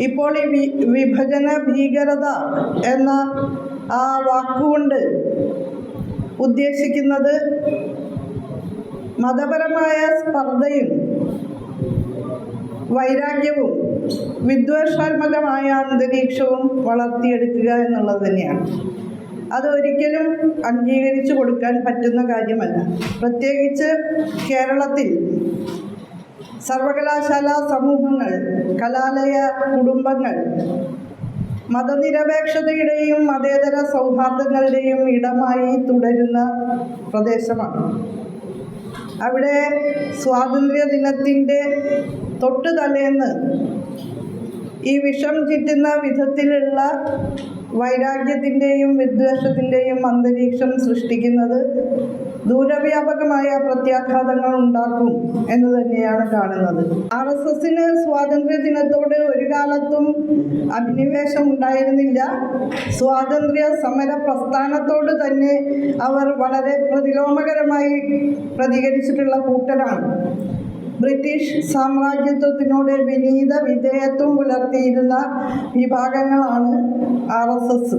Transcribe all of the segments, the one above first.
ഇപ്പോൾ ഈ വിഭജന ഭീകരത എന്ന ആ വാക്കുകൊണ്ട് ഉദ്ദേശിക്കുന്നത് മതപരമായ സ്പർദ്ധയും വൈരാഗ്യവും വിദ്വേഷാത്മകമായ അന്തരീക്ഷവും വളർത്തിയെടുക്കുക എന്നുള്ളത് തന്നെയാണ്. അതൊരിക്കലും അംഗീകരിച്ചു കൊടുക്കാൻ പറ്റുന്ന കാര്യമല്ല. പ്രത്യേകിച്ച് കേരളത്തിൽ സർവകലാശാല സമൂഹങ്ങൾ കലാലയ കുടുംബങ്ങൾ മതനിരപേക്ഷതയുടെയും മതേതര സൗഹാർദ്ദങ്ങളുടെയും ഇടമായി തുടരുന്ന പ്രദേശമാണ്. അവിടെ സ്വാതന്ത്ര്യ ദിനത്തിന്റെ തൊട്ടുതലേന്ന് ഈ വിഷം ചുറ്റുന്ന വിധത്തിലുള്ള വൈരാഗ്യത്തിന്റെയും വിദ്വേഷത്തിന്റെയും അന്തരീക്ഷം സൃഷ്ടിക്കുന്നത് ദൂരവ്യാപകമായ പ്രത്യാഘാതങ്ങൾ ഉണ്ടാക്കും എന്ന് തന്നെയാണ് കാണുന്നത്. ആർ എസ് എസിന് സ്വാതന്ത്ര്യ ദിനത്തോട് ഒരു കാലത്തും അഭിനിവേശം ഉണ്ടായിരുന്നില്ല. സ്വാതന്ത്ര്യ സമര പ്രസ്ഥാനത്തോട് തന്നെ അവർ വളരെ പ്രതിലോമകരമായി പ്രതികരിച്ചിട്ടുള്ള കൂട്ടരാണ്. ബ്രിട്ടീഷ് സാമ്രാജ്യത്വത്തിനോട് വിനീത വിധേയത്വം പുലർത്തിയിരുന്ന വിഭാഗങ്ങളാണ് ആർ എസ് എസ്.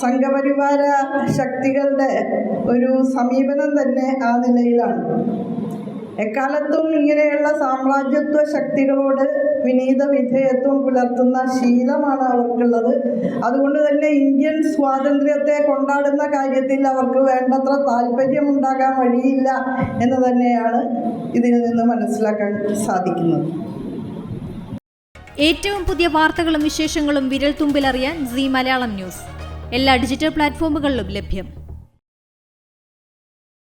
സംഘപരിവാര ശക്തികളുടെ ഒരു സമീപനം തന്നെ ആ നിലയിലാണ്. എക്കാലത്തും ഇങ്ങനെയുള്ള സാമ്രാജ്യത്വ ശക്തികളോട് വിനീത വിധേയത്വം പുലർത്തുന്ന ശീലമാണ് അവർക്കുള്ളത്. അതുകൊണ്ട് തന്നെ ഇന്ത്യൻ സ്വാതന്ത്ര്യത്തെ കൊണ്ടാടുന്ന കാര്യത്തിൽ അവർക്ക് വേണ്ടത്ര താല്പര്യം ഉണ്ടാകാൻ വഴിയില്ല എന്ന് തന്നെയാണ് ഇതിൽ നിന്ന് മനസ്സിലാക്കാൻ സാധിക്കുന്നത്. ഏറ്റവും പുതിയ വാർത്തകളും വിശേഷങ്ങളും വിരൽ തുമ്പിലറിയാൻ സി മലയാളം ന്യൂസ്. എല്ലാ ഡിജിറ്റൽ പ്ലാറ്റ്ഫോമുകളിലും ലഭ്യം.